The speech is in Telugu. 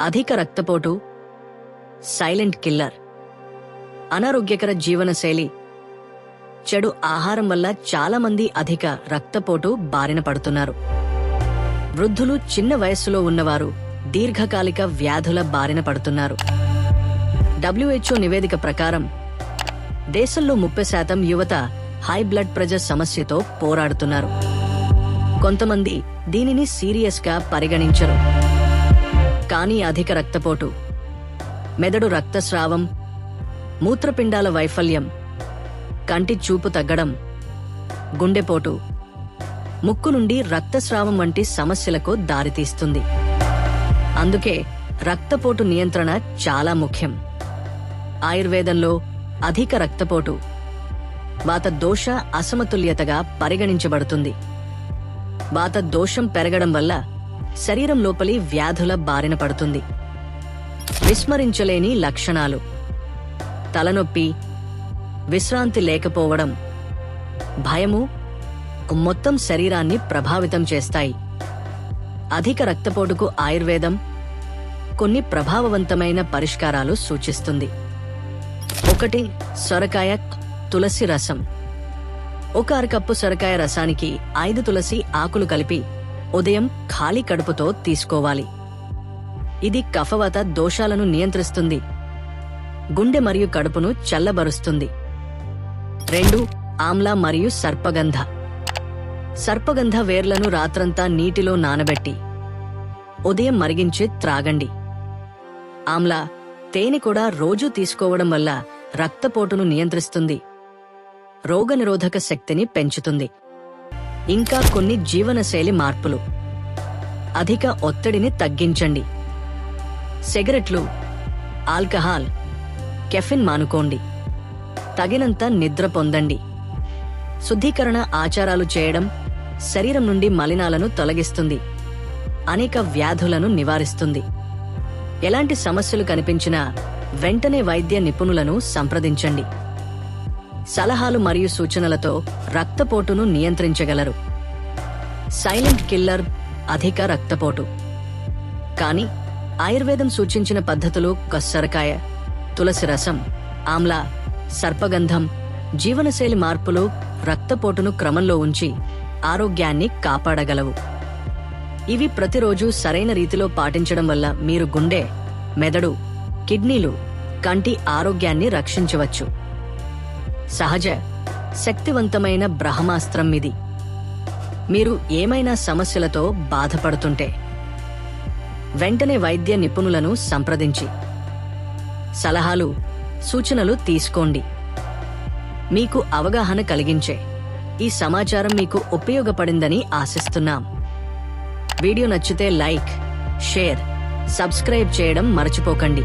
అధిక రక్తపోటు సైలెంట్ కిల్లర్ అనారోగ్యకర జీవనశైలి చెడు ఆహారం వల్ల చాలా మంది అధిక రక్తపోటు బారిన పడుతున్నారు. వృద్ధులు చిన్న వయస్సులో ఉన్నవారు దీర్ఘకాలిక వ్యాధుల బారిన పడుతున్నారు. డబ్ల్యూహెచ్ఓ నివేదిక ప్రకారం దేశంలో ముప్పై శాతం యువత హై బ్లడ్ ప్రెజర్ సమస్యతో పోరాడుతున్నారు. కొంతమంది దీనిని సీరియస్గా పరిగణించరు. కానీ అధిక రక్తపోటు. మెదడు రక్తస్రావం మూత్రపిండాల వైఫల్యం కంటి చూపు తగ్గడం గుండెపోటు ముక్కు నుండి రక్తస్రావం వంటి సమస్యలకు దారితీస్తుంది. అందుకే రక్తపోటు నియంత్రణ చాలా ముఖ్యం. ఆయుర్వేదంలో అధిక రక్తపోటు వాత దోష అసమతుల్యతగా పరిగణించబడుతుంది. వాత దోషం పెరగడం వల్ల శరీరం లోపలి వ్యాధుల బారిన పడుతుంది. విస్మరించలేని లక్షణాలు. తలనొప్పి విశ్రాంతి లేకపోవడం భయము మొత్తం శరీరాన్ని ప్రభావితం చేస్తాయి. అధిక రక్తపోటుకు ఆయుర్వేదం కొన్ని ప్రభావవంతమైన పరిష్కారాలు సూచిస్తుంది. ఒకటి సొరకాయ తులసి రసం. ఒక అరకప్పు సొరకాయ రసానికి ఐదు తులసి ఆకులు కలిపి ఉదయం ఖాళీ కడుపుతో తీసుకోవాలి. ఇది కఫవత దోషాలను నియంత్రిస్తుంది. గుండె మరియు కడుపును చల్లబరుస్తుంది. రెండు ఆమ్లా మరియు సర్పగంధ. సర్పగంధ వేర్లను రాత్రంతా నీటిలో నానబెట్టి ఉదయం మరిగించి త్రాగండి. ఆమ్లా తేనె కూడా రోజూ తీసుకోవడం వల్ల రక్తపోటును నియంత్రిస్తుంది. రోగనిరోధక శక్తిని పెంచుతుంది. ఇంకా కొన్ని జీవనశైలి మార్పులు. అధిక ఒత్తిడిని తగ్గించండి. సిగరెట్లు ఆల్కహాల్ కెఫిన్ మానుకోండి. తగినంత నిద్ర పొందండి. శుద్ధీకరణ ఆచారాలు చేయడం శరీరం నుండి మలినాలను తొలగిస్తుంది. అనేక వ్యాధులను నివారిస్తుంది. ఎలాంటి సమస్యలు కనిపించినా వెంటనే వైద్య నిపుణులను సంప్రదించండి. సలహాలు మరియు సూచనలతో రక్తపోటును నియంత్రించగలరు. సైలెంట్ కిల్లర్ అధిక రక్తపోటు. కానీ ఆయుర్వేదం సూచించిన పద్ధతులు కస్సరకాయ తులసి రసం ఆమ్లా సర్పగంధం జీవనశైలి మార్పులు రక్తపోటును క్రమంలో ఉంచి ఆరోగ్యాన్ని కాపాడగలవు. ఇవి ప్రతిరోజు సరైన రీతిలో పాటించడం వల్ల మీరు గుండె మెదడు కిడ్నీలు కంటి ఆరోగ్యాన్ని రక్షించవచ్చు. సహజ శక్తివంతమైన బ్రహ్మాస్త్రం ఇది. మీరు ఏమైనా సమస్యలతో బాధపడుతుంటే వెంటనే వైద్య నిపుణులను సంప్రదించి సలహాలు సూచనలు తీసుకోండి. మీకు అవగాహన కలిగించే ఈ సమాచారం మీకు ఉపయోగపడిందని ఆశిస్తున్నాం. వీడియో నచ్చితే లైక్ షేర్ సబ్స్క్రైబ్ చేయడం మర్చిపోకండి.